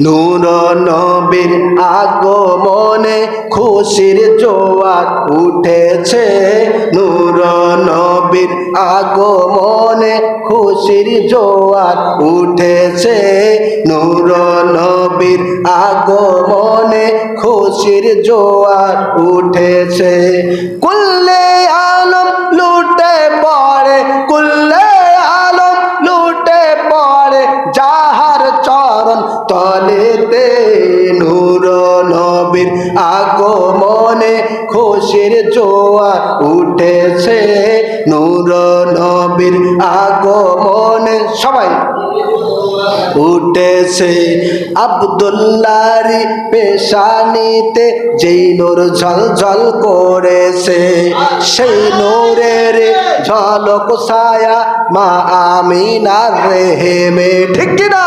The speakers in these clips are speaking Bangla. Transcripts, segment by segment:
নূর নবীর আগমনে খুশির জোয়ার উঠেছে। নূর নবীর আগমনে খুশির জোয়ার উঠেছে। নূর নবীর আগমনে খুশির জোয়ার উঠেছে। কুল্লে তলেতে নূর নবীর আগমনে খুশির জোয়ার উঠেছে। নূর নবীর আগমনে সবাই উঠেছে। আবদুল্লারি পেশানিতে যেই নূর ঝল ঝল করেছে, সেই নূরের ঝলক ছায়া মা আমিনার রেহেমে। ঠিক কিনা?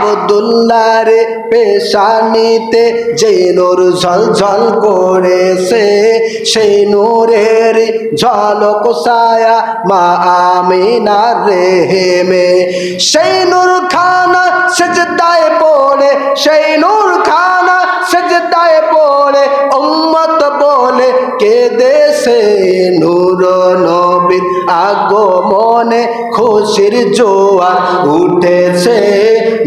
আবদুল্লার পেশানিতে যে নূর ঝল ঝল করেছে সেই নূরের ঝলক ছায়া মা আমিনার রেহেমে। সেই নূর খানা সেজদায় পড়ে, সেই নূর খানা সেজদায় পড়ে, উম্মত বলে কে দেশে নূর নবীর আগমনে। খুশির জোয়ার উঠেছে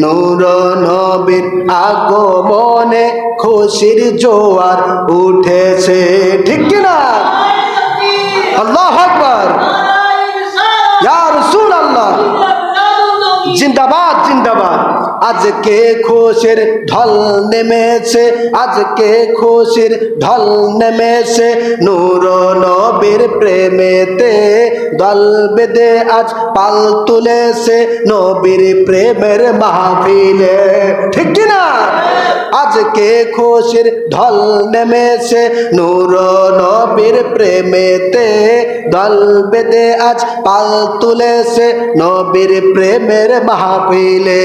নূর নবীর আগমনে খুশির জোয়ার উঠেছে। ঠিক কিনা আল্লাহ আকবার। ইয়া রাসূলুল্লাহ। জিন্দাবাদ জিন্দাবাদ। আজকে খুশির ঢল নেমেছে, আজকে খুশির ঢল নেমেছে। নূর নবীর প্রেমেতে দল বেদে আজ পাল তুলেছে, নবীর প্রেমের মাহফিলে। ঠিক কিনা? আজকে খুশির ঢল নেমেছে? নূর নবীর প্রেমেতে দল বেদে আজ পাল তুলেছে নবীর প্রেমের মাহফিলে।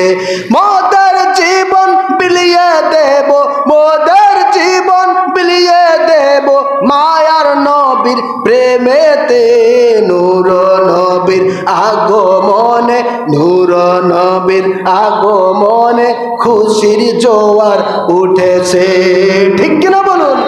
মোদের জীবন বিলিয়ে দেব, মোদের জীবন বিলিয়ে দেব মায়ার নবীর প্রেমেতে। নূর নবীর আগমনে, নূর নবীর আগমনে খুশির জোয়ার উঠেছে। ঠিক কিনা বলুন?